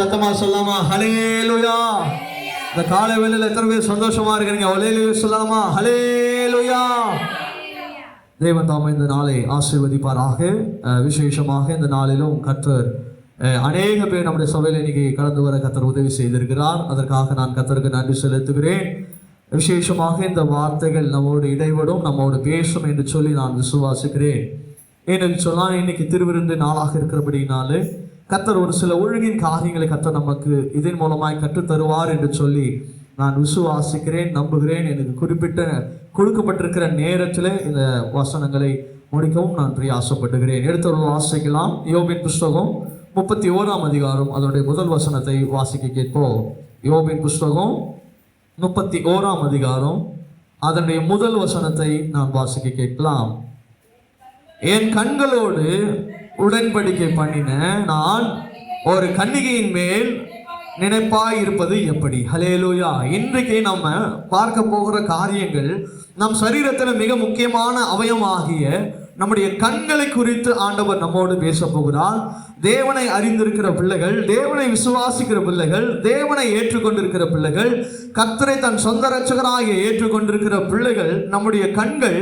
சத்தமா சொல்லாமா? ஹலேலுயா இந்த காலை வேளையில எத்தனை பேர் சந்தோஷமா இருக்கிறீங்க? ஹலேலுயா சொல்லாமா? ஹலேலுயா தேவன் தாம இந்த நாளை ஆசீர்வதிப்பாராக. விசேஷமாக இந்த நாளிலும் கர்த்தர் அநேக பேர் நம்முடைய சபையில் இன்னைக்கு கடந்து வர கத்தர் உதவி செய்திருக்கிறார். அதற்காக நான் கர்த்தருக்கு நன்றி செலுத்துகிறேன். விசேஷமாக இந்த வார்த்தைகள் நம்மோடு இடைவிடும் நம்மோடு பேசும் என்று சொல்லி நான் விசுவாசிக்கிறேன். ஏனென்று சொன்னால் இன்னைக்கு திருவிருந்து நாளாக இருக்கிறபடினாலே கத்தர் ஒரு சில ஒழுங்கின் காரியங்களை கத்தர் நமக்கு இதன் மூலமாய் கற்றுத் தருவார் என்று சொல்லி நான் விசுவாசிக்கிறேன் நம்புகிறேன் எனக்கு குறிப்பிட்ட கொடுக்கப்பட்டிருக்கிற நேரத்தில் இந்த வசனங்களை முடிக்கவும் நான் பிரியாசப்படுகிறேன். எடுத்தவர்கள் வாசிக்கலாம். யோபின் புஸ்தகம் முப்பத்தி ஓராம் அதிகாரம். அதனுடைய முதல் வசனத்தை வாசிக்க கேட்போம். யோபின் புஸ்தகம் முப்பத்தி ஓராம் அதிகாரம். அதனுடைய முதல் வசனத்தை நான் வாசிக்க கேட்கலாம். என் கண்களோடு உடன்படிக்கை பண்ணின நான் ஒரு கன்னிகையின் மேல் நினைப்பாய் இருப்பது எப்படி? ஹலேலூயா இன்றைக்கு நம்ம பார்க்க போகிற காரியங்கள் நம் சரீரத்தில் மிக முக்கியமான அவயமாகிய நம்முடைய கண்களை குறித்து ஆண்டவர் நம்மோடு பேச போகிறார் தேவனை அறிந்திருக்கிற பிள்ளைகள் தேவனை விசுவாசிக்கிற பிள்ளைகள் தேவனை ஏற்றுக்கொண்டிருக்கிற பிள்ளைகள் கத்தரை தன் சொந்த ரட்சகராக ஏற்றுக்கொண்டிருக்கிற பிள்ளைகள் நம்முடைய கண்கள்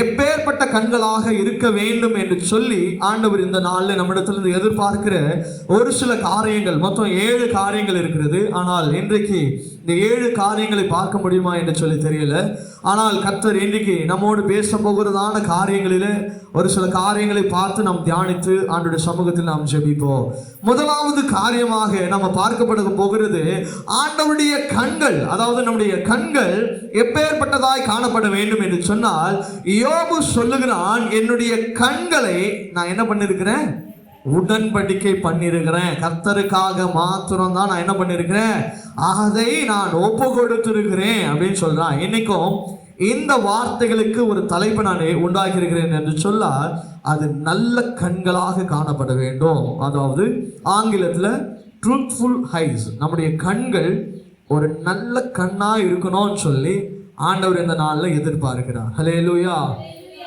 எப்பேற்பட்ட கண்களாக இருக்க வேண்டும் என்று சொல்லி ஆண்டவர் இந்த நாளில் நம்மிடத்திலிருந்து எதிர்பார்க்கிற ஒரு சில காரியங்கள் மொத்தம் ஏழு காரியங்கள் இருக்கிறது. ஆனால் இன்றைக்கு இந்த ஏழு காரியங்களை பார்க்க முடியுமா என்று சொல்லி தெரியல. ஆனால் கர்த்தர் இன்றைக்கு நம்மோடு பேச போகிறதான காரியங்களில் ஒரு சில காரியங்களை பார்த்து நாம் தியானித்து ஆண்டுடைய சமூகத்தில் நாம் ஜெபிப்போம். முதலாவது காரியமாக நம்ம பார்க்கப்பட போகிறது ஆண்டவருடைய கண்கள் அதாவது நம்முடைய கண்கள் எப்பேற்பட்டதாய் காணப்பட வேண்டும் என்று சொன்னால் யோபு சொல்லுகிறான் என்னுடைய கண்களை நான் என்ன பண்ணிருக்கிறேன் உடன்படிக்கை பண்ணியிருக்கிறேன் கர்த்தருக்காக மாத்திரம் தான் நான் என்ன பண்ணியிருக்கிறேன் அதை நான் ஒப்பு கொடுத்திருக்கிறேன் அப்படின்னு சொல்றான். இன்னைக்கும் இந்த வார்த்தைகளுக்கு ஒரு தலைப்பு நான் உண்டாகிருக்கிறேன் என்று சொல்ல அது நல்ல கண்களாக காணப்பட வேண்டும். அதாவது ஆங்கிலத்தில் ட்ரூத்ஃபுல் ஹைஸ் நம்முடைய கண்கள் ஒரு நல்ல கண்ணாக இருக்கணும்னு சொல்லி ஆண்டவர் இந்த நாளில் எதிர்பார்க்கிறார். ஹலே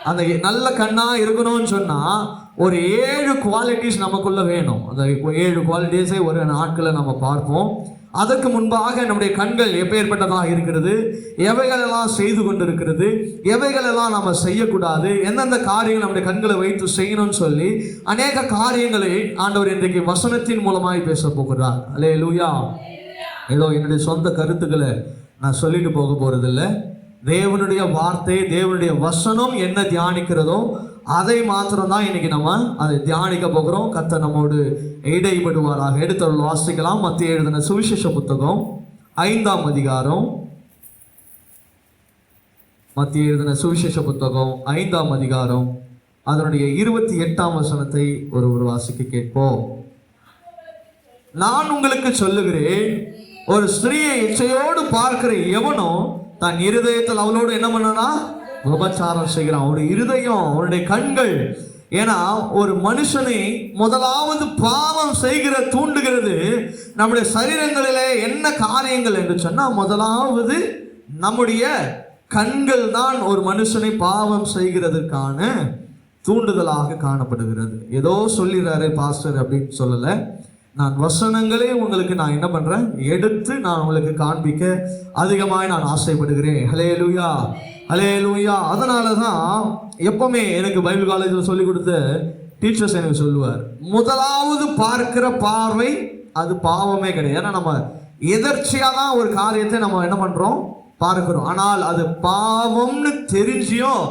அந்த நல்ல கண்ணாக இருக்கணும்னு சொன்னால் ஒரு ஏழு குவாலிட்டிஸ் நமக்குள்ளே வேணும். அந்த ஏழு குவாலிட்டிஸை ஒரு நாட்களை நம்ம பார்ப்போம். அதற்கு முன்பாக நம்முடைய கண்கள் எப்பேற்பட்டதாக இருக்கிறது? எவைகளெல்லாம் செய்து கொண்டிருக்கிறது? எவைகளெல்லாம் நம்ம செய்யக்கூடாது? எந்தெந்த காரியங்கள் நம்முடைய கண்களை வைத்து செய்யணும்னு சொல்லி அநேக காரியங்களை ஆண்டவர் இன்றைக்கு வசனத்தின் மூலமாய் பேச போகிறார். அலே லூயா ஏதோ என்னுடைய சொந்த கருத்துக்களை நான் சொல்லிட்டு போக போகிறதில்லை தேவனுடைய வார்த்தை தேவனுடைய வசனம் என்ன தியானிக்கிறதோ அதை மாத்திரம் தான் இன்னைக்கு நம்ம அதை தியானிக்க போகிறோம். கத்த நம்மோடு இடைபடுவாராக எடுத்தவர்கள் வாசிக்கலாம். மத்திய எழுதின சுவிசேஷ புத்தகம் ஐந்தாம் அதிகாரம். மத்திய எழுதின சுவிசேஷ புத்தகம் ஐந்தாம் அதிகாரம். அதனுடைய இருபத்தி எட்டாம் வசனத்தை ஒரு ஒரு வாசிக்க கேட்போம். நான் உங்களுக்கு சொல்லுகிறேன் ஒரு ஸ்திரீயை இச்சையோடு பார்க்கிற எவனோ தன் இருதயத்தில் அவளோடு என்ன பண்ணனா உபச்சாரம் செய்கிறான். அவனுடைய இருதயம் அவனுடைய கண்கள். ஏன்னா ஒரு மனுஷனை முதலாவது பாவம் செய்கிற தூண்டுகிறது நம்முடைய சரீரங்களிலே என்ன காரியங்கள் என்று சொன்னால் முதலாவது நம்முடைய கண்கள் தான் ஒரு மனுஷனை பாவம் செய்கிறதுக்கான தூண்டுதலாக காணப்படுகிறது. ஏதோ சொல்லிடுறாரு பாஸ்டர் அப்படின்னு சொல்லலை. நான் வசனங்களே உங்களுக்கு நான் என்ன பண்ணுறேன் எடுத்து நான் உங்களுக்கு காண்பிக்க அதிகமாக நான் ஆசைப்படுகிறேன். ஹலே லூயா ஹலே லூயா அதனால தான் எப்போவுமே எனக்கு பைபிள் காலேஜில் சொல்லி கொடுத்த டீச்சர்ஸ் எனக்கு சொல்லுவார். முதலாவது பார்க்கிற பார்வை அது பாவமே கிடையாது. ஏன்னா நம்ம எதர்ச்சியாக தான் ஒரு காரியத்தை நம்ம என்ன பண்ணுறோம் பார்க்கிறோம். ஆனால் அது பாவம்னு தெரிஞ்சியும்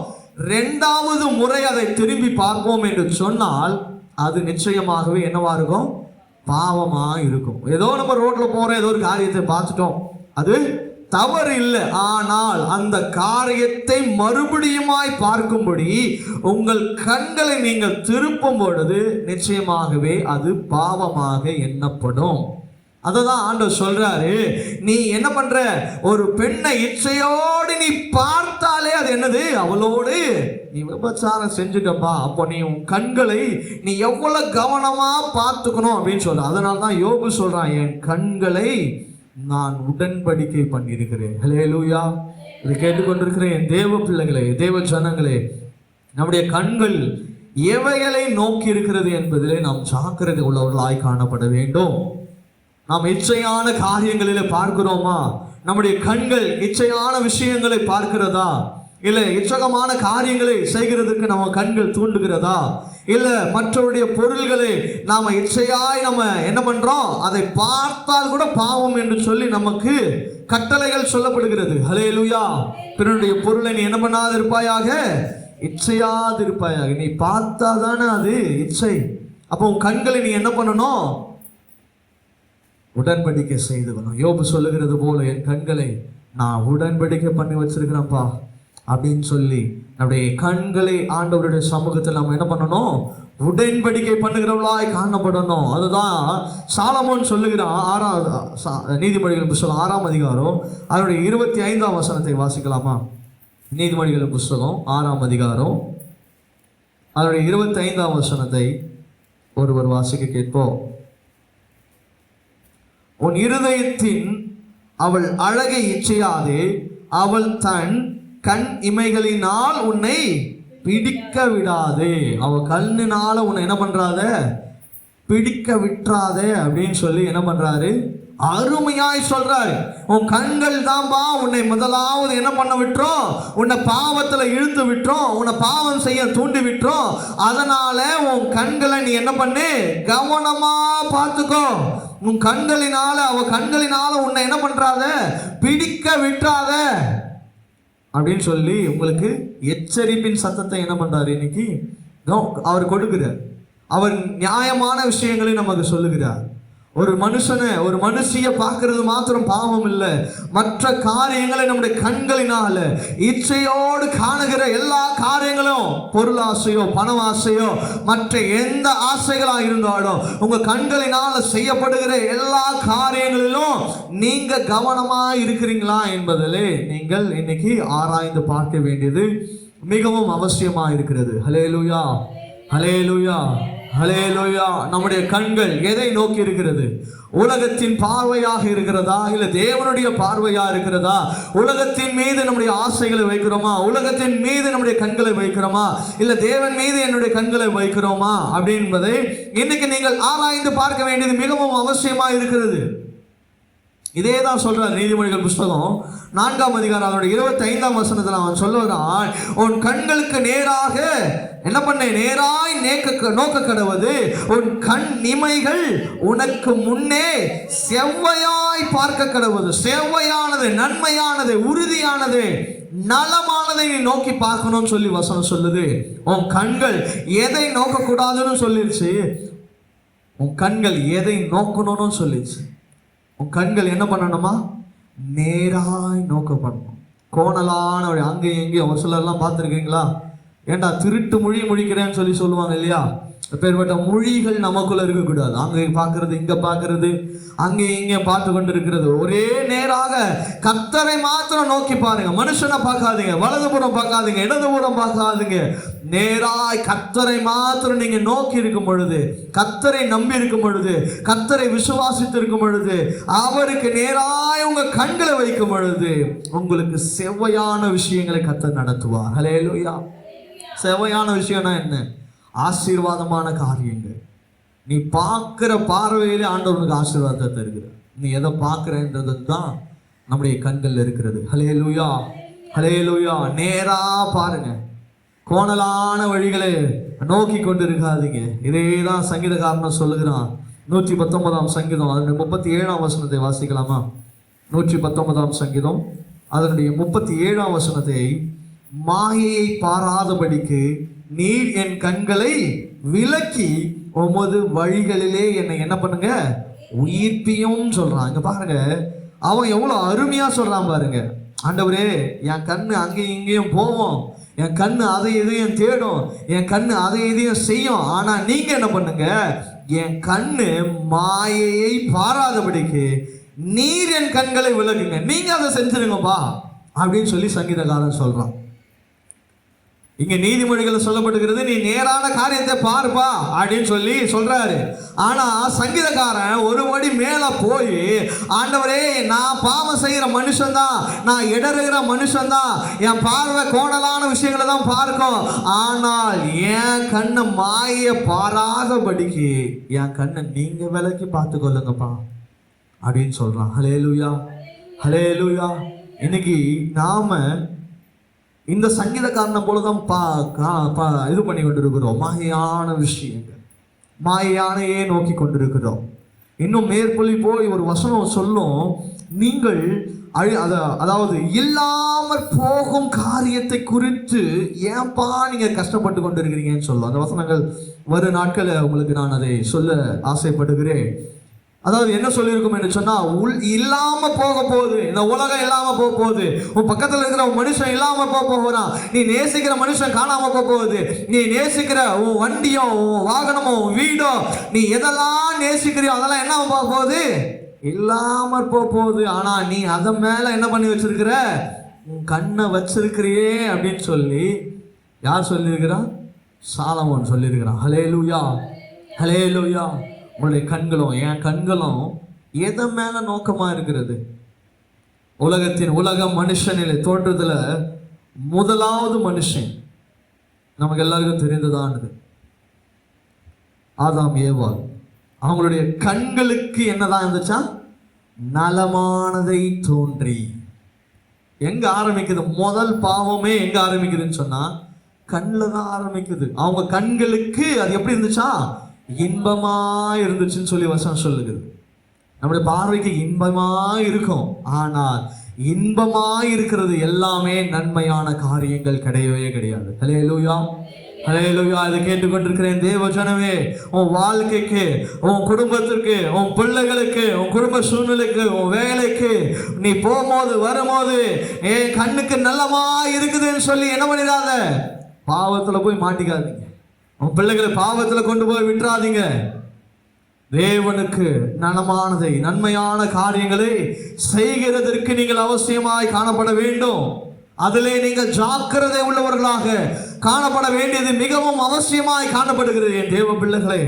ரெண்டாவது முறை அதை திரும்பி பார்ப்போம் என்று சொன்னால் அது நிச்சயமாகவே என்னவா இருக்கும்? பாவமாக இருக்கும். ஏதோ நம்ம ரோட்டில் போகிற ஏதோ ஒரு காரியத்தை பார்த்துட்டோம். அது தவறு இல்லை. ஆனால் அந்த காரியத்தை மறுபடியுமாய் பார்க்கும்படி உங்கள் கண்களை நீங்கள் திருப்பும் பொழுது நிச்சயமாகவே அது பாவமாக எண்ணப்படும். அதை தான் ஆண்டவர் சொல்கிறாரு நீ என்ன பண்ணுற ஒரு பெண்ணை இச்சையோடு நீ பார்த்தாலே அது என்னது? அவளோடு நீ விபச்சாரம் செஞ்சுட்டப்பா அப்போ நீ உன் கண்களை நீ எவ்வளோ கவனமாக பார்த்துக்கணும் அப்படின்னு சொல்ற. அதனால தான் யோபு சொல்கிறான் என் கண்களை நான் உடன்படிக்கை பண்ணியிருக்கிறேன். ஹலே லூயா இதை கேட்டுக்கொண்டிருக்கிற என் தேவ பிள்ளைகளே தேவ ஜனங்களே நம்முடைய கண்கள் எவைகளை நோக்கி இருக்கிறது என்பதிலே நாம் ஜாக்கிரதை உள்ளவர்களாய் காணப்பட வேண்டும். நாம் இச்சையான காரியங்களில் பார்க்கிறோமா? நம்முடைய கண்கள் இச்சையான விஷயங்களை பார்க்கிறதா? இல்லை இச்சகமான காரியங்களை செய்கிறதுக்கு நம்ம கண்கள் தூண்டுகிறதா? இல்லை மற்றவருடைய பொருள்களை நாம் இச்சையாய் நம்ம என்ன பண்ணுறோம் அதை பார்த்தால் கூட பாவம் என்று சொல்லி நமக்கு கட்டளைகள் சொல்லப்படுகிறது. ஹலே லூயா பிறனுடைய பொருளை நீ என்ன பண்ணாது இருப்பாயாக இச்சையாது இருப்பாயாக நீ பார்த்தா தானே அது இச்சை. அப்போ உன் கண்களை நீ என்ன பண்ணணும்? உடன்படிக்கை செய்துக்கணும் யோபு சொல்லுகிறது போல என் கண்களை நான் உடன்படிக்கை பண்ணி வச்சிருக்கிறேன்ப்பா அப்படின்னு சொல்லி நம்முடைய கண்களை ஆண்டவருடைய சமூகத்தில் நம்ம என்ன பண்ணணும்? உடன்படிக்கை பண்ணுகிறவளாய் காணப்படணும். அதுதான் சாலமோன் சொல்லுகிறான் ஆறாம் நீதிமொழிகள் புஸ்தகம் ஆறாம் அதிகாரம் அதனுடைய இருபத்தி ஐந்தாம் வசனத்தை வாசிக்கலாமா? நீதிமொழிகள் புஸ்தகம் ஆறாம் அதிகாரம் அதனுடைய இருபத்தி ஐந்தாம் வசனத்தை ஒருவர் வாசிக்க கேட்போம். உன் இருதயத்தின் அவள் அழகை இச்சையாதே அவள் தன் கண் இமைகளினால் உன்னை பிடிக்க விடாதே. அவ கண்ணினால உன்னை என்ன பண்றாத? பிடிக்க விட்டுறாதே அப்படின்னு சொல்லி என்ன பண்றாரு? அருமையாய் சொல்றாரு. உன் கண்கள் தான்பா உன்னை முதலாவது என்ன பண்ண விட்டுரும் உன்னை பாவத்துல இழுத்து விட்டுரும் உன்னை பாவம் செய்ய தூண்டி விட்டுரும் அதனால உன் கண்களை நீ என்ன பண்ணு? கவனமா பார்த்துக்கோ. உன் கண்களினால அவ கண்களினால உன்னை என்ன பண்றாத? பிடிக்க விட்டுறாத. அப்படின்னு சொல்லி உங்களுக்கு எச்சரிப்பின் சத்தத்தை என்ன பண்றாரு இன்னைக்கு? அவர் கொடுக்கிறார். அவர் நியாயமான விஷயங்களை நமக்கு சொல்லுகிறார். ஒரு மனுஷனை ஒரு மனுஷிய பார்க்கறது மாத்திரம் பாவம் இல்லை. மற்ற காரியங்களை நம்முடைய கண்களினால இச்சையோடு காணுகிற எல்லா காரியங்களும் பொருளாசையோ பணவாசையோ ஆசையோ மற்ற எந்த ஆசைகளா இருந்தாலும் உங்க கண்களினால செய்யப்படுகிற எல்லா காரியங்களிலும் நீங்க கவனமா இருக்கிறீங்களா என்பதிலே நீங்கள் இன்னைக்கு ஆராய்ந்து பார்க்க வேண்டியது மிகவும் அவசியமா இருக்கிறது. ஹலே லூயா ஹலே லூயா ஹலே லோயா நம்முடைய கண்கள் எதை நோக்கி இருக்கிறது? உலகத்தின் பார்வையாக இருக்கிறதா? இல்லை தேவனுடைய பார்வையாக இருக்கிறதா? உலகத்தின் மீது நம்முடைய ஆசைகளை வைக்கிறோமா? உலகத்தின் மீது நம்முடைய கண்களை வைக்கிறோமா? இல்லை தேவன் மீது என்னுடைய கண்களை வைக்கிறோமா? அப்படின்பதை இன்னைக்கு நீங்கள் ஆராய்ந்து பார்க்க வேண்டியது மிகவும் அவசியமாக இருக்கிறது. இதே தான் சொல்கிறார் நீதிமொழிகள் புஸ்தகம் நான்காம் அதிகாரம் அதனுடைய இருபத்தைந்தாம் வசனத்தில் அவன் சொல்லுவதான் உன் கண்களுக்கு நேராக என்ன பண்ண? நேராய் நேக்க நோக்க கடவது உன் கண் இமைகள் உனக்கு முன்னே செவ்வையாய் பார்க்க கடவுது செவ்வையானது நன்மையானது உறுதியானது நலமானதை நீ நோக்கி பார்க்கணும்னு சொல்லி வசனம் சொல்லுது. உன் கண்கள் எதை நோக்கக்கூடாதுன்னு சொல்லிருச்சு. உன் கண்கள் எதை நோக்கணும்னு சொல்லிடுச்சு உன் கண்கள் என்ன பண்ணணுமா? நேராய் நோக்கப்படணும். கோணலான வழி அங்கேயும் எங்கேயும் ஒரு சிலர்லாம் பார்த்துருக்கீங்களா? ஏன்டா திருட்டு மொழி முழிக்கிறேன்னு சொல்லி சொல்லுவாங்க இல்லையா? பேர்பட்ட மொழிகள் நமக்குள்ள இருக்கக்கூடாது. அங்கே பார்க்கறது இங்கே பார்க்கறது அங்கே இங்கே பார்த்து கொண்டு இருக்கிறது ஒரே நேராக கத்தரை மாத்திரம் நோக்கி பாருங்க. மனுஷனை பார்க்காதீங்க வலதுபுறம் பார்க்காதீங்க இடதுபுறம் பார்க்காதீங்க. நேராய் கத்தரை மாத்திரம் நீங்க நோக்கி இருக்கும் பொழுது கத்தரை நம்பி இருக்கும் பொழுது கத்தரை விசுவாசித்து இருக்கும் பொழுது அவருக்கு நேராய் உங்க கண்களை வைக்கும் பொழுது உங்களுக்கு செவ்வையான விஷயங்களை கத்த நடத்துவார் ஹலேலூயா செவ்வையான விஷயம்னா என்ன? ஆசீர்வாதமான காரியங்கள். நீ பார்க்குற பார்வையிலே ஆண்டவனுக்கு ஆசீர்வாதத்தை தருகிறார். நீ எதை பார்க்குறன்றது தான் நம்முடைய கண்களில் இருக்கிறது. ஹலே லூயா ஹலே லூயா நேராக பாருங்கள் கோணலான வழிகளை நோக்கி கொண்டு இருக்காதீங்க இதே தான் சங்கீதக்காரன் சொல்லுகிறான். நூற்றி பத்தொன்பதாம் சங்கீதம் அதனுடைய முப்பத்தி ஏழாம் வசனத்தை வாசிக்கலாமா? நூற்றி பத்தொன்பதாம் சங்கீதம் அதனுடைய முப்பத்தி ஏழாம் வசனத்தை மாயையை பாராதபடிக்கு நீர் என் கண்களை விலக்கி உமது வழிகளிலே என்னை என்ன பண்ணுங்க? உயிர்ப்பியும் சொல்றான். இங்க பாருங்க அவன் எவ்வளவு அருமையா சொல்றான் பாருங்க. ஆண்டவரே என் கண்ணு அங்கேயும் இங்கேயும் போவோம் என் கண் அதை இதையும் தேடும். என் கண் அதை இதையும் செய்யும். ஆனால் நீங்கள் என்ன பண்ணுங்க? என் கண்ணு மாயையை பாராதபடிக்கு நீர் என் கண்களை விலகுங்க நீங்கள் அதை செஞ்சிருங்கப்பா. அப்படின்னு சொல்லி சங்கீதக்காரன் சொல்கிறான் இங்க நீதிமொழிகள் சொல்லப்படுகிறது நீ நேரான காரியத்தை பாருப்பா அப்படின்னு சொல்லி சொல்றாரு. ஆனா சங்கீதக்காரன் ஒரு மடி மேல போய் ஆண்டவரே நான் பாவம் செய்யற மனுஷன்தான். நான் இடறுகிற மனுஷன்தான். என் பார்வை கோணலான விஷயங்களை தான் பார்க்கும். ஆனால் என் கண்ணை மாய பாராதபடிக்கு என் கண்ணை நீங்க விலைக்கு பார்த்து கொள்ளுங்கப்பா அப்படின்னு சொல்றான். ஹலே லூயா ஹலே லூயா இன்னைக்கு நாம இந்த சங்கீதக்காரனை போலதான் பா கா- பா- இது பண்ணி கொண்டிருக்கிறோம் மாயான விஷயங்கள். மாயானையே நோக்கி கொண்டிருக்கிறோம். இன்னும் மேற்பொழி போய் ஒரு வசனம் சொல்லும். நீங்கள் அழி அத அதாவது இல்லாமற் போகும் காரியத்தை குறித்து ஏன்பா நீங்கள் கஷ்டப்பட்டு கொண்டிருக்கிறீங்கன்னு சொல்லும். அந்த வசனங்கள் வரும் நாட்களில் உங்களுக்கு நான் அதை சொல்ல ஆசைப்படுகிறேன். அதாவது என்ன சொல்லியிருக்கும் என்று சொன்னால் உள் இல்லாமல் போக போகுது. இந்த உலகம் இல்லாமல் போக போகுது. உன் பக்கத்தில் இருக்கிற உன் மனுஷன் இல்லாமல் போக போகிறான் நீ நேசிக்கிற மனுஷன் காணாமல் போக போகுது. நீ நேசிக்கிற உன் வண்டியோ உன் வாகனமோ உன் வீடோ நீ எதெல்லாம் நேசிக்கிறியோ அதெல்லாம் என்ன போக போகுது? இல்லாமல் போக போகுது. ஆனால் நீ அதன் மேலே என்ன பண்ணி வச்சிருக்கிற? உன் கண்ணை வச்சிருக்கிறியே அப்படின்னு சொல்லி யார் சொல்லியிருக்கிறா? சாலமோன் சொல்லியிருக்கிறான் ஹலே லூயா ஹலே லூயா உங்களுடைய கண்களும் என் கண்களும் எதை மேல நோக்கமா இருக்கிறது? உலகத்தின் உலக மனுஷனில் தோன்றதுல முதலாவது மனுஷன் நமக்கு எல்லாருக்கும் தெரிந்ததானது. ஆதாம் ஏவா. அவங்களுடைய கண்களுக்கு என்னதான் இருந்துச்சா? நலமானதை தோன்றி. எங்க ஆரம்பிக்குது? முதல் பாவமே எங்க ஆரம்பிக்குதுன்னு சொன்னா கண்ணில் தான் ஆரம்பிக்குது. அவங்க கண்களுக்கு அது எப்படி இருந்துச்சா? இன்பமாக இருந்துச்சுன்னு சொல்லி வசனம் சொல்லுது நம்முடைய பார்வைக்கு இன்பமாக இருக்கும் ஆனால் இன்பமாக இருக்கிறது எல்லாமே நன்மையான காரியங்கள் கிடையவே கிடையாது. ஹலே லூயா ஹலே லூயா இதை கேட்டுக்கொண்டிருக்கிறேன். தேவ ஜனமே உன் வாழ்க்கைக்கு உன் குடும்பத்திற்கு உன் பிள்ளைகளுக்கு உன் குடும்ப சூழ்நிலைக்கு உன் வேலைக்கு நீ போகும்போது வரும்போது என் கண்ணுக்கு நல்லமா இருக்குதுன்னு சொல்லி என்ன பண்ணிடாத? பாவத்தில் போய் மாட்டிக்காதீங்க. உன் பிள்ளைகளை பாவத்தில் கொண்டு போய் விட்டுறாதீங்க. தேவனுக்கு நலமானதை நன்மையான காரியங்களை செய்கிறதற்கு நீங்கள் அவசியமாய் காணப்பட வேண்டும். அதிலே நீங்கள் ஜாக்கிரதை உள்ளவர்களாக காணப்பட வேண்டியது மிகவும் அவசியமாய் காணப்படுகிறது என் தேவ பிள்ளைகளே.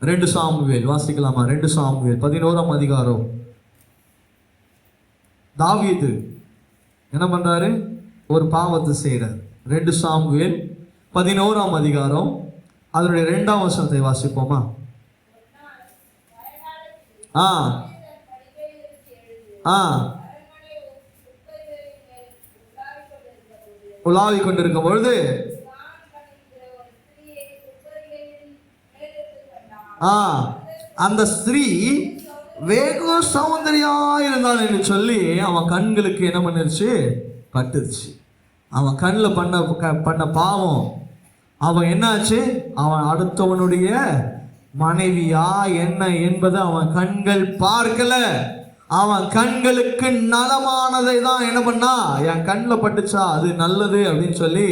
ரெண்டு சாமுவேல் வாசிக்கலாமா? ரெண்டு சாமுவேல் பதினோராம் அதிகாரம். தாவியது என்ன பண்றாரு? ஒரு பாவத்தை செய்கிறார் ரெண்டு சாமுவேல் பதினோராம் அதிகாரம் அதனுடைய ரெண்டாம் வசனத்தை வாசிப்போமா? ஆ. ஆ. உலாவி கொண்டிருக்கும் பொழுது ஆ அந்த ஸ்திரீ வேக சௌந்தரியா இருந்தாள் என்று சொல்லி அவன் கண்களுக்கு என்ன பண்ணிருச்சு? பட்டுருச்சு அவன் கண்ணில் பண்ண பண்ண பாவம். அவன் என்னாச்சு? அவன் அடுத்தவனுடைய மனைவியா என்ன என்பதை அவன் கண்கள் பார்க்கல. அவன் கண்களுக்கு நலமானதை தான் என்ன பண்ணா? என் கண்ணில் பட்டுச்சா? அது நல்லது அப்படின்னு சொல்லி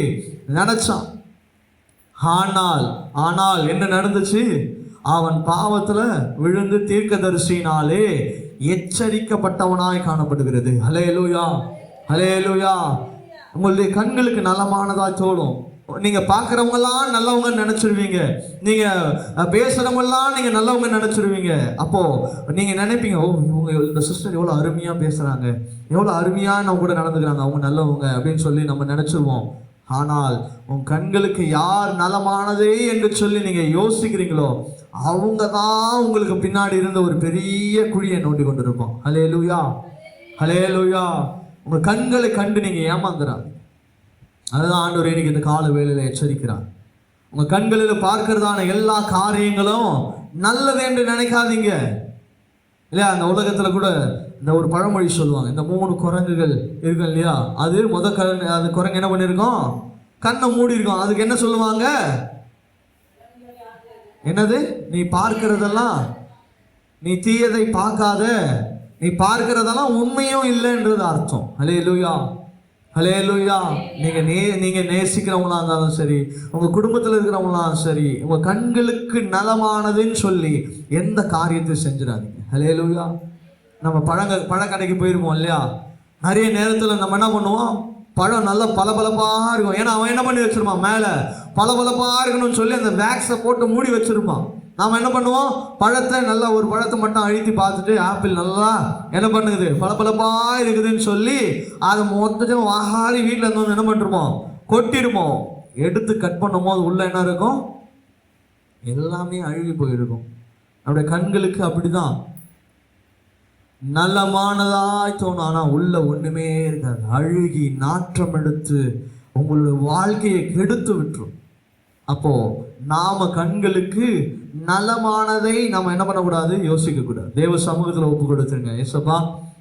நினைச்சான். ஆனால் ஆனால் என்ன நடந்துச்சு? அவன் பாவத்தில் விழுந்து தீர்க்கதரிசினாலே எச்சரிக்கப்பட்டவனாய் காணப்படுகிறது. ஹலே லூயா ஹலே லூயா உங்களுடைய கண்களுக்கு நலமானதா தோணும்? நீங்க பார்க்குறவங்கலாம் நல்லவங்க நினைச்சிருவீங்க. நீங்க அஹ், நீங்கள் நீங்க நல்லவங்க நினைச்சிருவீங்க. அப்போ நீங்க நினைப்பீங்க ஓ இவங்க இந்த சிஸ்டர் எவ்வளவு அருமையா பேசுறாங்க. எவ்வளவு அருமையா நம்ம கூட நடந்துக்கிறாங்க. அவங்க நல்லவங்க அப்படின்னு சொல்லி நம்ம நினைச்சிருவோம். ஆனால் உன் கண்களுக்கு யார் நலமானதே என்று சொல்லி நீங்க யோசிக்கிறீங்களோ அவங்க தான் உங்களுக்கு பின்னாடி இருந்த ஒரு பெரிய குழியை நோண்டி கொண்டிருப்போம் ஹலே லூயா ஹலே லூயா உங்க கண்களை கண்டு நீங்க ஏமாந்துறாங்க அதுதான் ஆண்டவர் இன்னைக்கு இந்த கால வேலையில் எச்சரிக்கிறார். உங்கள் கண்களில் பார்க்கறதான எல்லா காரியங்களும் நல்லது என்று நினைக்காதீங்க. இல்லையா? அந்த உலகத்தில் கூட இந்த ஒரு பழமொழி சொல்லுவாங்க. இந்த மூணு குரங்குகள் இருக்கும் இல்லையா? அது முத கரண் அது குரங்கு என்ன பண்ணியிருக்கோம் கண்ணை மூடி இருக்கும் அதுக்கு என்ன சொல்லுவாங்க? என்னது? நீ பார்க்கிறதெல்லாம் நீ தீயதை பார்க்காத நீ பார்க்கிறதெல்லாம் உண்மையும் இல்லைன்றது அர்த்தம். ஹலே லூயா ஹலே லூயா நீங்கள் நே நீங்கள் நேசிக்கிறவங்களா இருந்தாலும் சரி உங்கள் குடும்பத்தில் இருக்கிறவங்களாம் சரி உங்கள் கண்களுக்கு நலமானதுன்னு சொல்லி எந்த காரியத்தையும் செஞ்சிடாதீங்க. ஹலே லூயா நம்ம பழங்க பழக்கடைக்கு போயிருப்போம் இல்லையா? நிறைய நேரத்தில் நம்ம என்ன பண்ணுவோம்? பழம் நல்லா பளபளப்பாக இருக்கும். ஏன்னா அவன் என்ன பண்ணி வச்சிருப்பான்? மேலே பளபளப்பாக இருக்கணும்னு சொல்லி அந்த வேக்ஸை போட்டு மூடி வச்சுருப்பான். நாம் என்ன பண்ணுவோம்? பழத்தை நல்லா ஒரு பழத்தை மட்டும் அழுத்தி பார்த்துட்டு ஆப்பிள் நல்லா என்ன பண்ணுது? பளபளப்பாக இருக்குதுன்னு சொல்லி அதை மொத்தத்தையும் வாகாரி வீட்டில் இருந்து என்ன பண்ணிருப்போம்? கொட்டிருப்போம். எடுத்து கட் பண்ணும் போது உள்ள என்ன இருக்கும்? எல்லாமே அழுகி போயிருக்கும். நம்முடைய கண்களுக்கு அப்படிதான். நல்லமானதாய் தோணும். ஆனால் உள்ள ஒன்றுமே இருக்காது. அழுகி நாற்றம் எடுத்து உங்களுடைய வாழ்க்கையை கெடுத்து விட்டுரும். அப்போது நாம கண்களுக்கு நலமானதை நம்ம என்ன பண்ணக்கூடாது? யோசிக்க கூடாது தேவ சமூகத்தில் ஒப்பு கொடுத்துருங்க ஏசப்பா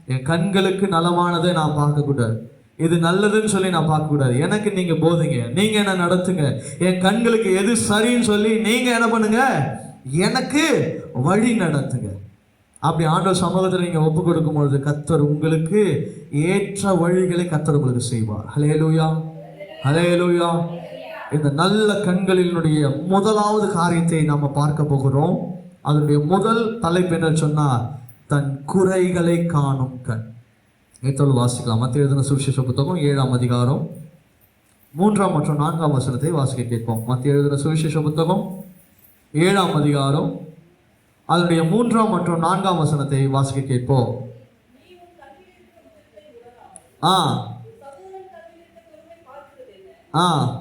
என் கண்களுக்கு நலமானதை நான் பார்க்கக்கூடாது. இது நல்லதுன்னு சொல்லி நான் பார்க்கக்கூடாது. எனக்கு நீங்க போதுங்க. நீங்க என்ன நடத்துங்க? என் கண்களுக்கு எது சரின்னு சொல்லி நீங்க என்ன பண்ணுங்க? எனக்கு வழி நடத்துங்க. அப்படி ஆண்டவர் சமூகத்தில் நீங்கள் ஒப்பு கொடுக்கும் பொழுது கத்தர் உங்களுக்கு ஏற்ற வழிகளை கத்தர் உங்களுக்கு செய்வார். ஹலே லூயா ஹலே லூயா இந்த நல்ல கண்களினுடைய முதலாவது காரியத்தை நாம் பார்க்க போகிறோம். அதனுடைய முதல் தலைப்பு என்ன சொன்னால் தன் குறைகளை காணும் கண். நேற்றோடு வாசிக்கலாம். மத்திய எழுதின சுவிசேஷ புத்தகம் ஏழாம் அதிகாரம் மூன்றாம் மற்றும் நான்காம் வசனத்தை வாசிக்க கேட்போம். மத்திய எழுதின சுவிசேஷ புத்தகம் ஏழாம் அதிகாரம் அதனுடைய மூன்றாம் மற்றும் நான்காம் வசனத்தை வாசிக்க கேட்போம். ஆ. ஆ.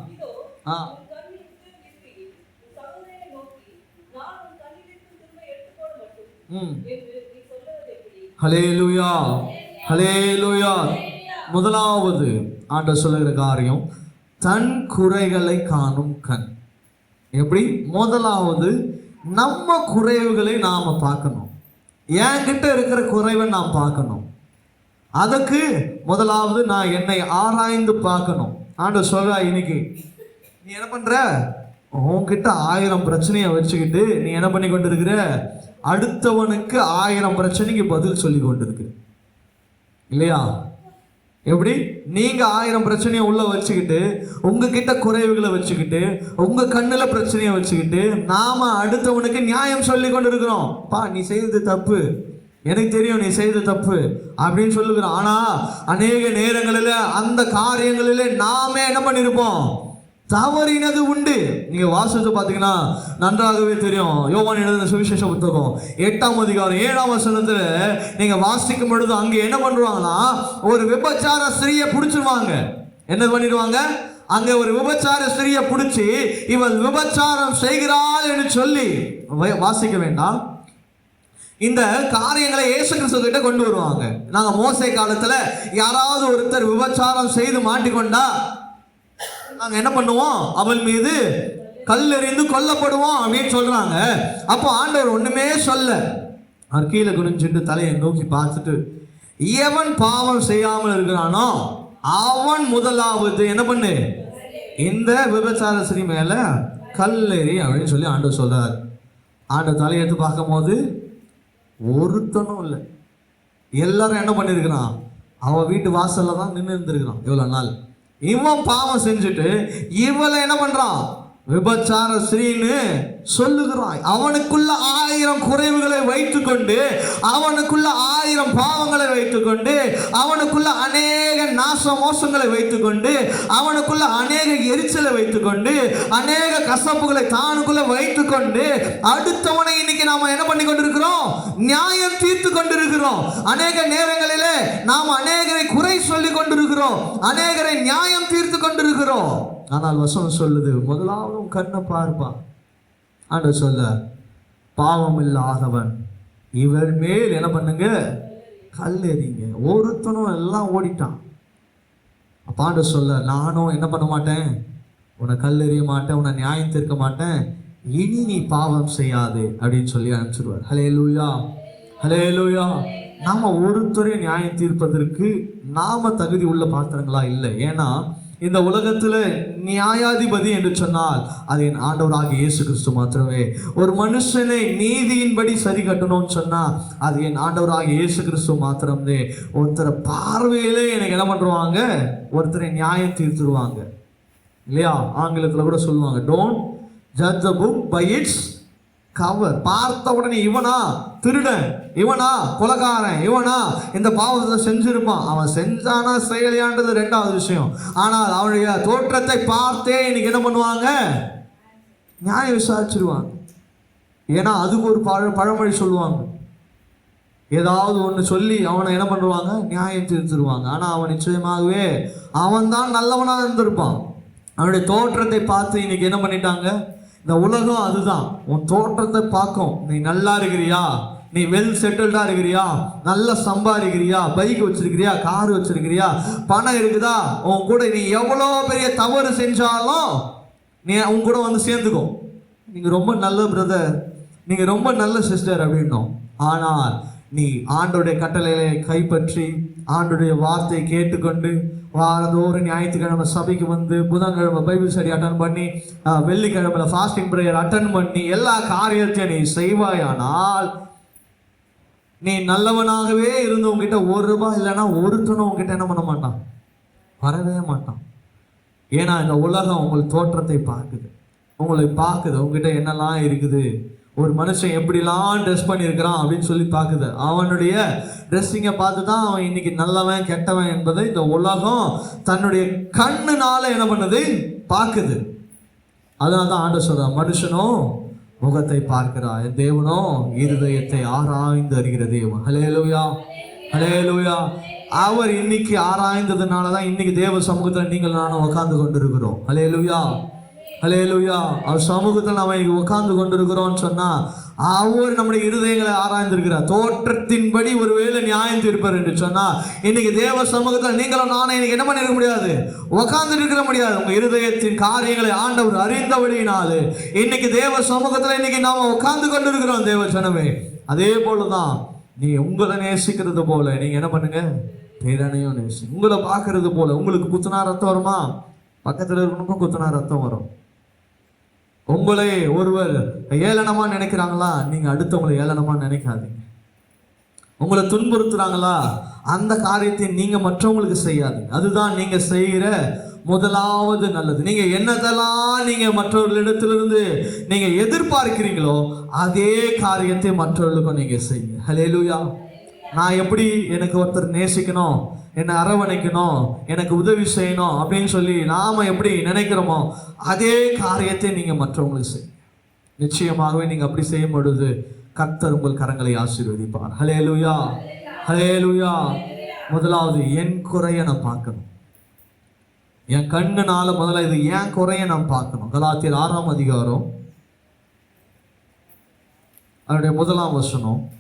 ஹலேலுயா ஹலேலுயா முதலாவது ஆண்டவர் சொல்லுகிற காரியம் தன் குறைகளை காணும் கண். எப்படி? முதலாவது நம்ம குறைவுகளை நாம பார்க்கணும். என்கிட்ட இருக்கிற குறைவை நான் பார்க்கணும். அதுக்கு முதலாவது நான் என்னை ஆராய்ந்து பார்க்கணும். ஆண்டவர் சொல்றா இன்னைக்கு நீ என்ன பண்ற? உன்கிட்ட ஆயிரம் பிரச்சனையை வச்சுக்கிட்டு நீ என்ன பண்ணி கொண்டு இருக்கிற அடுத்தவனுக்கு ஆயிரம் பிரச்சனைக்கு பதில் சொல்லி கொண்டு இருக்கு இல்லையா? எப்படி? நீங்க ஆயிரம் பிரச்சனையை உள்ள வச்சுக்கிட்டு உங்ககிட்ட குறைவுகளை வச்சுக்கிட்டு உங்க கண்ணுல பிரச்சனையை வச்சுக்கிட்டு நாம அடுத்தவனுக்கு நியாயம் சொல்லி கொண்டு இருக்கிறோம் பா நீ செய்தது தப்பு. எனக்கு தெரியும் நீ செய்தது தப்பு அப்படின்னு சொல்லுகிறோம். ஆனா அநேக நேரங்களில அந்த காரியங்களில நாமே என்ன பண்ணிருப்போம்? தவறினது உண்டு. நீங்க வாசித்து பாத்தீங்கன்னா நன்றாகவே தெரியும். யோவான் எழுதின சுவிசேஷ புத்தகம் எட்டாம் அதிகாரம் ஏழாம் வசனத்துல நீங்க வாசிக்கும் பொழுது அங்க என்ன பண்ணுவாங்கன்னா ஒரு விபச்சார ஸ்திரியை பிடிச்சிருவாங்க. என்ன பண்ணிடுவாங்க? அங்க ஒரு விபச்சார ஸ்திரியை பிடிச்சி இவள் விபச்சாரம் செய்கிறாள் என்று சொல்லி வாசிக்க வேண்டாம். இந்த காரியங்களை இயேசு கிறிஸ்து கிட்ட கொண்டு வருவாங்க. நாங்க மோசை காலத்துல யாராவது ஒருத்தர் விபச்சாரம் செய்து மாட்டிக்கொண்டா நாங்கள் என்ன பண்ணுவோம்? அவள் மீது கல்லெறிந்து கொல்லப்படுவோம் அப்படின்னு சொல்கிறாங்க அப்போ ஆண்டவர் ஒன்றுமே சொல்ல. அவர் கீழே குனிஞ்சுட்டு தலையை நோக்கி பார்த்துட்டு எவன் பாவம் செய்யாமல் இருக்கிறானோ அவன் முதலாவது. என்ன பண்ணு? இந்த விபச்சார ஸ்ரீ மேலே கல்லெறி அப்படின்னு சொல்லி ஆண்டவர் சொல்கிறார் ஆண்டு தலையெடுத்து பார்க்கும்போது ஒருத்தனும் இல்லை. எல்லாரும் என்ன பண்ணியிருக்கிறான் அவன் வீட்டு வாசலில் தான் நின்று இருந்திருக்கிறான் இவ்வளோ நாள். இவன் பாவம் செஞ்சுட்டு இவளை என்ன பண்றான்? விபச்சார ஸ்ரீன்னு சொல்லுகிறான் அவனுக்குள்ள ஆயிரம் குறைவுகளை வைத்துக்கொண்டு அவனுக்குள்ள ஆயிரம் பாவங்களை வைத்துக்கொண்டு அவனுக்குள்ள அநேக நாச மோசங்களை வைத்துக்கொண்டு அவனுக்குள்ள அநேக எரிச்சலை வைத்துக்கொண்டு அநேக கசப்புகளை தானுக்குள்ள வைத்துக்கொண்டு அடுத்தவனை இன்னைக்கு நாம என்ன பண்ணி கொண்டிருக்கிறோம்? நியாயம் தீர்த்து கொண்டிருக்கிறோம். அநேக நேரங்களிலே நாம் அநேகரை குறை சொல்லி கொண்டிருக்கிறோம். அநேகரை நியாயம் தீர்த்து கொண்டிருக்கிறோம். ஆனால் வசனம் சொல்லுது முதலாவதும் கண்ணை பார்ப்பான் ஆண்டு சொல்ல பாவம் இல்லாதவன் இவர் மேல் என்ன பண்ணுங்க? கல் ஒருத்தனும் எல்லாம் ஓடிட்டான். அப்ப சொல்ல நானும் என்ன பண்ண மாட்டேன்? உன்னை கல் எறிய மாட்டேன் உன்னை நியாயம் தீர்க்க மாட்டேன். இனி நீ பாவம் செய்யாது. அப்படின்னு சொல்லி அனுப்பிச்சிடுவார் ஹலே லூயா ஹலே லூயா நாம ஒருத்தரையும் நியாயம் தீர்ப்பதற்கு நாம தகுதி உள்ள பாத்திரங்களா? இல்லை. ஏன்னா இந்த உலகத்தில் நியாயாதிபதி என்று சொன்னால் அது என் ஆண்டவராக இயேசு கிறிஸ்து மாத்திரமே. ஒரு மனுஷனை நீதியின்படி சரி கட்டணும்னு சொன்னால் அது என் ஆண்டவராக இயேசு கிறிஸ்து மாத்திரமே ஒருத்தரை பார்வையிலே எனக்கு என்ன பண்ணுவாங்க ஒருத்தரை நியாயம் தீர்த்துருவாங்க. இல்லையா? ஆங்கிலத்தில் கூட சொல்லுவாங்க don't judge the book by its cover பார்த்த உடனே இவனா திருடன். இவனா? கொலகாரன். இவனா? இந்த பாவத்தை செஞ்சிருப்பான். அவன் செஞ்சானா செயலியான்றது ரெண்டாவது விஷயம். ஆனால் அவனுடைய தோற்றத்தை பார்த்தே இன்னைக்கு என்ன பண்ணுவாங்க? நியாயம் விசாரிச்சிருவாங்க. ஏன்னா அதுக்கு ஒரு பழ பழமொழி சொல்லுவாங்க. ஏதாவது ஒன்று சொல்லி அவனை என்ன பண்ணுவாங்க? நியாயம் தீர்த்துருவாங்க ஆனால் அவன் நிச்சயமாகவே அவன் தான் நல்லவனாக இருந்திருப்பான். அவனுடைய தோற்றத்தை பார்த்து இன்னைக்கு என்ன பண்ணிட்டாங்க? இந்த உலகம் அதுதான். உன் தோற்றத்தை பார்க்கும். நீ நல்லா இருக்கிறியா? நீ வெல் செட்டில்டா இருக்கிறியா? நல்லா சம்பாதிக்கிறியா? பைக் வச்சிருக்கிறியா? கார் வச்சிருக்கிறியா? பணம் இருக்குதா? உன் கூட நீ எவ்வளோ பெரிய தவறு செஞ்சாலும் நீ உன் கூட வந்து சேர்ந்துக்கும் நீங்கள் ரொம்ப நல்ல பிரதர் நீங்கள் ரொம்ப நல்ல சிஸ்டர் அப்படின்னோம். ஆனால் நீ ஆண்டோடைய கட்டளையை கைப்பற்றி ஆண்டுடைய வார்த்தையை கேட்டுக்கொண்டு வாரந்தோறும் ஞாயிற்றுக்கிழமை சபைக்கு வந்து புதன்கிழமை பைபிள் ஸ்டடி அட்டன் பண்ணி ஆஹ், ஃபாஸ்டிங் ப்ரேயர் அட்டன் பண்ணி எல்லா காரியத்தையும் நீ செய்வாயானால் நீ நல்லவனாகவே இருந்து உங்ககிட்ட ஒரு ரூபாய் இல்லைன்னா ஒருத்தனும் உங்ககிட்ட என்ன பண்ண மாட்டான்? வரவே மாட்டான். ஏன்னா இந்த உலகம் உங்கள் தோற்றத்தை பார்க்குது. உங்களை பார்க்குது. உங்ககிட்ட என்னெல்லாம் இருக்குது? ஒரு மனுஷன் எப்படிலாம் ட்ரெஸ் பண்ணியிருக்கிறான் அப்படின்னு சொல்லி பார்க்குது. அவனுடைய ட்ரெஸ்ஸிங்கை பார்த்து தான் அவன் இன்னைக்கு நல்லவன் கெட்டவன் என்பதை இந்த உலகம் தன்னுடைய கண்ணுனால என்ன பண்ணுது? பார்க்குது. அதனால தான் ஆண்ட சொல்கிறான் மனுஷனும் முகத்தை பார்க்கிறான் என் தேவனோ இருதயத்தை ஆராய்ந்து அறிகிற தேவன். ஹலே லூயா ஹலே லூயா அவர் இன்னைக்கு ஆராய்ந்ததுனால தான் இன்னைக்கு தேவ சமூகத்தில் நீங்கள் நானும் உட்கார்ந்து கொண்டிருக்கிறோம். ஹலேலுயா ஹலேலுயா அவர் சமூகத்தில் நாம் இங்கே உட்கார்ந்து கொண்டிருக்கிறோம்னு சொன்னால் அவர் நம்முடைய இருதயங்களை ஆராய்ந்திருக்கிறார். தோற்றத்தின்படி ஒருவேளை நியாயம் தீர்ப்பார் என்று சொன்னால் இன்னைக்கு தேவ சமூகத்தில் நீங்களும் நானும் இன்னைக்கு என்ன பண்ணிருக்க முடியாது? உட்கார்ந்து இருக்க முடியாது. உங்கள் இருதயத்தின் காரியங்களை ஆண்டவர் அறிந்தபடியினாலே இன்னைக்கு தேவ சமூகத்தில் இன்னைக்கு நாம் உட்கார்ந்து கொண்டிருக்கிறோம் தேவ சனமே அதே போலதான் நீ உங்களை நேசிக்கிறது போல நீங்கள் என்ன பண்ணுங்க? பேரனையும் நேசி. உங்களை பார்க்கறது போல. உங்களுக்கு குத்துனா ரத்தம் வருமா? பக்கத்தில் இருக்கணுக்கும் குத்துனா ரத்தம் வரும். உங்களை ஒருவர் ஏளனமா நினைக்கிறாங்களா? நீங்க அடுத்தவங்களை ஏளனமா நினைக்காதீங்க. உங்களை துன்புறுத்துறாங்களா? அந்த காரியத்தை நீங்க மற்றவங்களுக்கு செய்யாதீங்க. அதுதான் நீங்க செய்கிற முதலாவது நல்லது. நீங்க என்னதெல்லாம் நீங்க மற்றவர்களிடத்திலிருந்து நீங்க எதிர்பார்க்கிறீங்களோ அதே காரியத்தை மற்றவர்களுக்கும் நீங்க செய்யுங்க. ஹலேலூயா நான் எப்படி எனக்கு ஒருத்தர் நேசிக்கணும்? என்னை அரவணைக்கணும் எனக்கு உதவி செய்யணும் அப்படின்னு சொல்லி நாம் எப்படி நினைக்கிறோமோ அதே காரியத்தை நீங்கள் மற்றவங்களுக்கு செய் நிச்சயமாகவே நீங்கள் அப்படி செய்யும் பொழுது கர்த்தர் உங்கள் கரங்களை ஆசீர்வதிப்பார். ஹலேலுயா ஹலேலுயா முதலாவது என் குறைய நான் பார்க்கணும். என் கண்ணுனால முதல்ல இது ஏன் குறைய நான் பார்க்கணும். கலாத்தியர் ஆறாம் அதிகாரம் அதனுடைய முதலாம் வசனம்.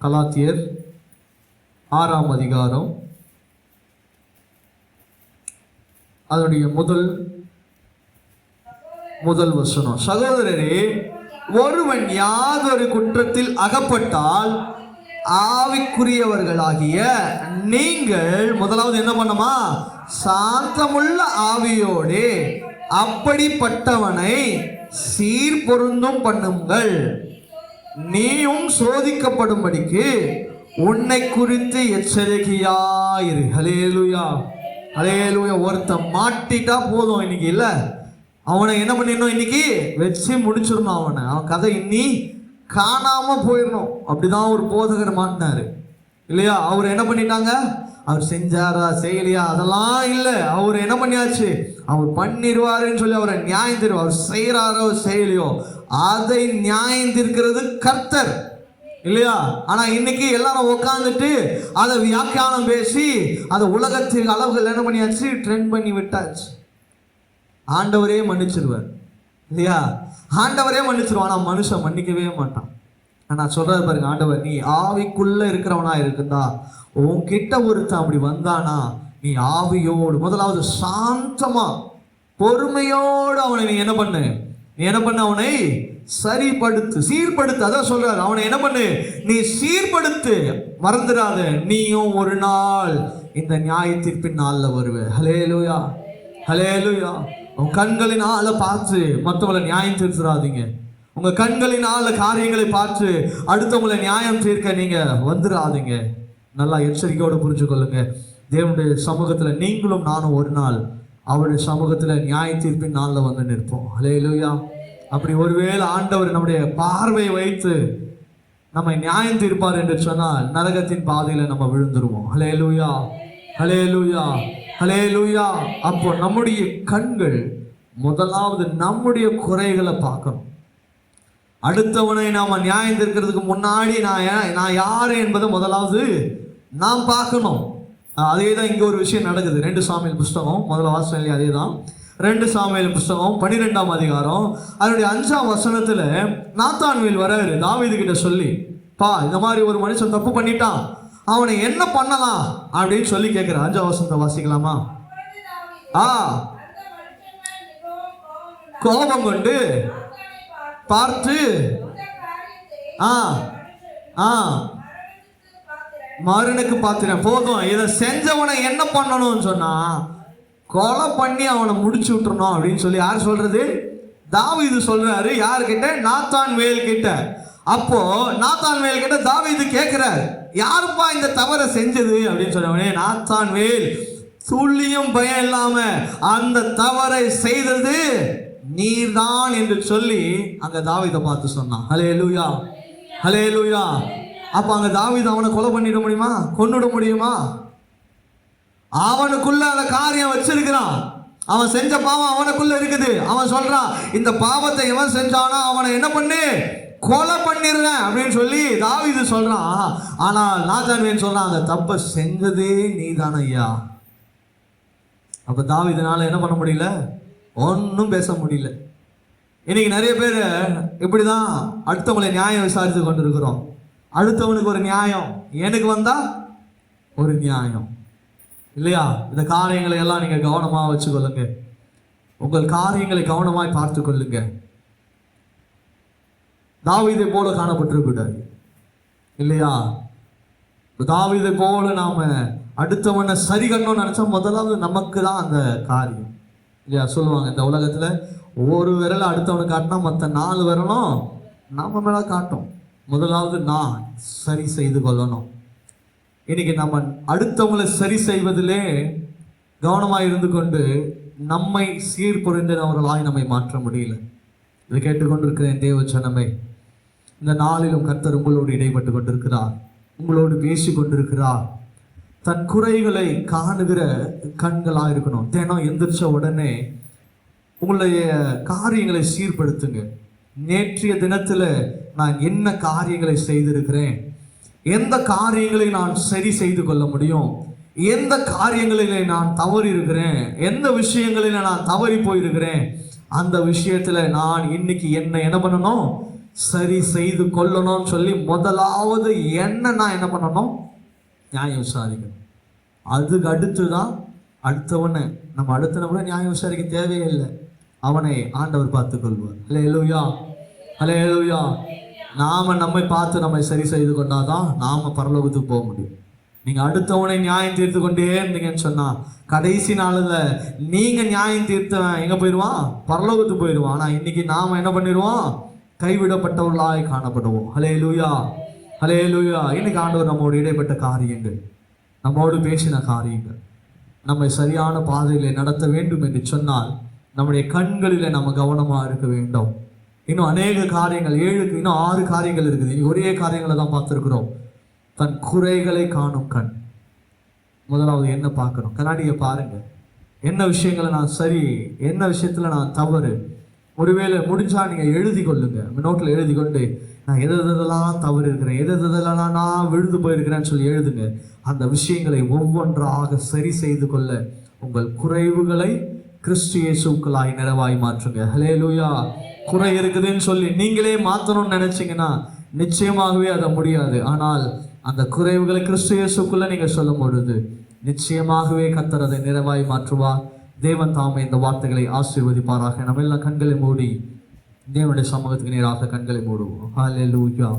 கலாத்தியர் ஆறாம் அதிகாரம். அதனுடைய முதல் முதல் வசனம். சகோதரரே ஒருவன் யாதொரு குற்றத்தில் அகப்பட்டால் ஆவிக்குரியவர்களாகிய நீங்கள் முதலாவது என்ன பண்ணுமா? சாந்தமுள்ள ஆவியோடு அப்படிப்பட்டவனை சீர்பொருந்தும் பண்ணுங்கள். நீயும் சோதிக்கப்படும்படிக்கு உன்னை குறித்து எச்சரிக்கையாயிரு. ஹலேலுயா ஹலேலுயா ஒருத்தன் மாட்டிட்டா போதும் இன்னைக்கு இல்ல. அவனை என்ன பண்ணிடணும் இன்னைக்கு? வச்சு முடிச்சிடணும் அவனை. அவன் கதை இன்னி காணாம போயிடணும். அப்படிதான் ஒரு போதகர் மாட்டினாரு. இல்லையா? அவர் என்ன பண்ணிட்டாங்க? அவர் செஞ்சாரா செய்யலையா? அதெல்லாம் இல்லை. அவர் என்ன பண்ணியாச்சு? அவர் பண்ணிடுவாருன்னு சொல்லி அவரை நியாயம் தருவார் அவர் செய்கிறாரோ செய்யலையோ அதை நியாயம் தீர்க்கிறது கர்த்தர். இல்லையா? ஆனா இன்னைக்கு எல்லாரும் உட்காந்துட்டு அதை வியாக்கியானம் பேசி அதை உலகத்தின் அளவுகள் என்ன பண்ணியாச்சு? ட்ரெண்ட் பண்ணி விட்டாச்சு. ஆண்டவரே மன்னிச்சிருவார். இல்லையா? ஆண்டவரே மன்னிச்சிருவான் ஆனால் மனுஷன் மன்னிக்கவே மாட்டான். நான் சொல்றது பாருங்க ஆண்டவர் நீ ஆவிக்குள்ள இருக்கிறவனா இருக்குதா? உன்கிட்ட ஒருத்தன் அப்படி வந்தானா? நீ ஆவியோடு முதலாவது சாந்தமா பொறுமையோடு அவனை நீ என்ன பண்ணு? நீ என்ன பண்ண அவனை? சரிப்படுத்து சீர்படுத்து. அதான் சொல்றாரு. அவனை என்ன பண்ணு? நீ சீர்படுத்து. மறந்துடாத. நீயும் ஒரு நாள் இந்த நியாய தீர்ப்பின் ஹலே வருவ. ஹலே லூயா உன் கண்களினால பார்த்து மற்றவங்களை நியாயம் தீர்த்துறாதீங்க. உங்க கண்களினால காரியங்களை பார்த்து அடுத்தவங்களை நியாயம் தீர்க்க நீங்க வந்துடாதீங்க நல்லா எச்சரிக்கையோடு புரிஞ்சு கொள்ளுங்க தேவனுடைய சமூகத்துல நீங்களும் நானும் ஒரு நாள் அவருடைய சமூகத்துல நியாய தீர்ப்பின் நாளில் வந்து நிற்போம். ஹலே லூயா அப்படி ஒருவேளை ஆண்டவர் நம்முடைய பார்வை வைத்து நம்மை நியாயம் தீர்ப்பார் என்று சொன்னால் நரகத்தின் பாதையில நம்ம விழுந்துருவோம். ஹலேலுயா ஹலே லூயா அப்போ நம்முடைய கண்கள் முதலாவது நம்முடைய குறைகளை பார்க்கணும். அடுத்தவனை நாம் நியாயம் தீர்க்கிறதுக்கு முன்னாடி நான் நான் யாரு என்பதை முதலாவது நாம் பார்க்கணும். அதே தான் இங்கே ஒரு விஷயம் நடக்குது. ரெண்டு சாமியல் புஸ்தகம் முதல்ல வாசனையிலே அதே தான் ரெண்டு சாமியல் புஸ்தகம் பன்னிரெண்டாம் அதிகாரம். அதனுடைய அஞ்சாம் வசனத்தில் நாத்தான்வேல் வராரு தாவீது கிட்ட சொல்லி பா இந்த மாதிரி ஒரு மனுஷன் தப்பு பண்ணிட்டான். அவனை என்ன பண்ணலாம்? அப்படின்னு சொல்லி கேட்குற அஞ்சாம் வசனத்தை வாசிக்கலாமா? ஆ. கோபம் கொண்டு பார்த்து ஆ ஆ மருனுக்கு பாத்திரம் போதும். இதை செஞ்சவனை என்ன பண்ணணும்னு சொன்னா கொலை பண்ணி அவனை முடிச்சு விட்டுறணும் அப்படின்னு சொல்லி யார் சொல்றது? தாவீது சொல்றாரு. யாருக்கிட்ட நாத்தான் வேல் கிட்ட. அப்போ நாத்தான் வேல் கிட்ட தாவீது கேட்கிறார் யாருப்பா இந்த தவறை செஞ்சது? அப்படின்னு சொன்னவனே நாத்தான் வேல் துள்ளியும் பயம் இல்லாம அந்த தவறை செய்தது நீர்தான் என்று சொல்லி அங்க தாவிதை பார்த்து சொன்னான். ஹலே லூயா ஹலே லூயா அப்ப அங்க தாவீது அவனை கொலை பண்ணிட முடியுமா? கொண்டுட முடியுமா? அவனுக்குள்ள அந்த காரியம் வச்சிருக்கிறான். அவன் செஞ்ச பாவம் அவனுக்குள்ள இருக்குது. அவன் சொல்றான் இந்த பாவத்தை எவன் செஞ்சானோ அவனை என்ன பண்ணு? கொலை பண்ணிடுறேன் அப்படின்னு சொல்லி தாவீது சொல்றான் ஆனால் நாத்தான்வேன் சொல்றான் அந்த தப்பை செஞ்சதே நீ தான ஐயா. அப்ப தாவீதுனால என்ன பண்ண முடியல? ஒன்றும் பேச முடியல. இன்னைக்கு நிறைய பேர் இப்படிதான் அடுத்தவங்களை நியாயம் விசாரித்து கொண்டிருக்கிறோம். அடுத்தவனுக்கு ஒரு நியாயம். எனக்கு வந்தா ஒரு நியாயம். இல்லையா? இந்த காரியங்களை எல்லாம் நீங்க கவனமா வச்சுக்கொள்ளுங்க. உங்கள் காரியங்களை கவனமாய் பார்த்து கொள்ளுங்க தாவிதை போல காணப்பட்டிருக்கூடாது இல்லையா? தாவிதை போல நாம அடுத்தவனை சரி கண்ணோம்னு நினைச்சா முதலாவது நமக்கு தான் அந்த காரியம். இல்லையா? சொல்லுவாங்க இந்த உலகத்துல ஒரு விரலை அடுத்தவனை காட்டினா மற்ற நாலு விரலும் நம்ம மேல காட்டும். முதலாவது நான் சரி செய்து கொள்ளணும். இன்னைக்கு நம்ம அடுத்தவங்களை சரி செய்வதிலே கவனமாக இருந்து கொண்டு நம்மை சீர்புரிந்தவர்களாய் நம்மை மாற்ற முடியல. இதை கேட்டுக்கொண்டிருக்கிறேன் தேவ சனமே இந்த நாளிலும் கர்த்தர் உங்களோடு இடைப்பட்டு கொண்டிருக்கிறார். உங்களோடு பேசி கொண்டிருக்கிறார். தன் குறைகளை காணுகிற கண்களாக இருக்கணும். தினம் எந்திரிச்ச உடனே உங்களுடைய காரியங்களை சீர்படுத்துங்க. நேற்றைய தினத்தில் நான் என்ன காரியங்களை செய்திருக்கிறேன்? எந்த காரியங்களை நான் சரி செய்து கொள்ள முடியும்? எந்த காரியங்களிலே நான் தவறி இருக்கிறேன் எந்த விஷயங்களில் நான் தவறி போயிருக்கிறேன்? அந்த விஷயத்தில் நான் இன்னைக்கு என்ன என்ன பண்ணணும்? சரி செய்து கொள்ளணும்னு சொல்லி முதலாவது என்ன நான் என்ன பண்ணணும்? நியாயம் விசாரிக்கணும். அதுக்கு அடுத்து தான் அடுத்தவனை நம்ம அடுத்தவனை கூட நியாயம் விசாரிக்க தேவையில்லை அவனை ஆண்டவர் பார்த்துக் கொள்வார் ஹலே எழுவியா ஹலே எழுவியா நாம் நம்மை பார்த்து நம்மை சரி செய்து கொண்டால் தான் நாம் பரலோகத்துக்கு போக முடியும். நீங்கள் அடுத்தவனை நியாயம் தீர்த்து கொண்டே இருந்தீங்கன்னு சொன்னால் கடைசி நாளில் நீங்கள் நியாயம் தீர்த்த எங்கே போயிடுவான்? பரலோகத்துக்கு போயிடுவான். ஆனால் இன்றைக்கி நாம் என்ன பண்ணிடுவோம்? கைவிடப்பட்டவர்களாய் காணப்படுவோம். ஹலே லூயா ஹலே லூயா இன்னைக்கு ஆண்டவர் நம்மோடு இடைப்பட்ட காரியங்கள் நம்மோடு பேசின காரியங்கள் நம்மை சரியான பாதையில் நடத்த வேண்டும் என்று சொன்னால் நம்முடைய கண்களில் நம்ம கவனமாக இருக்க வேண்டும். இன்னும் அநேக காரியங்கள் ஏழுக்கு இன்னும் ஆறு காரியங்கள் இருக்குது. ஒரே காரியங்களை தான் பார்த்துருக்குறோம். தன் குறைகளை காணும் கண். முதலாவது என்ன பார்க்கணும்? கண்ணாடியை பாருங்க. என்ன விஷயங்களை நான் சரி என்ன விஷயத்துல நான் தவறு? ஒருவேளை முடிஞ்சா நீங்க எழுதி கொள்ளுங்க. நோட்டில் எழுதி கொண்டு நான் எது எதெல்லாம் தவறு இருக்கிறேன் எது எதெல்லாம் நான் விழுந்து போயிருக்கிறேன்னு சொல்லி எழுதுங்க. அந்த விஷயங்களை ஒவ்வொன்றாக சரி செய்து கொள்ள உங்கள் குறைவுகளை கிறிஸ்து இயேசுக்களாய் நிறவாய் மாற்றுங்க. ஹலே லூயா குறை இருக்குதுன்னு சொல்லி நீங்களே மாற்றணும்னு நினைச்சீங்கன்னா நிச்சயமாகவே அதை முடியாது. ஆனால் அந்த குறைவுகளை கிறிஸ்து நீங்கள் நீங்க சொல்லும் பொழுது நிச்சயமாகவே கத்தரதை நிறைவாய் மாற்றுவார் தேவன் தாமே இந்த வார்த்தைகளை ஆசீர்வதிப்பாராக. நம்ம எல்லாம் கண்களை மூடி தேவனுடைய சமூகத்துக்கு நேராக கண்களை மூடுவோம். ஹalleluya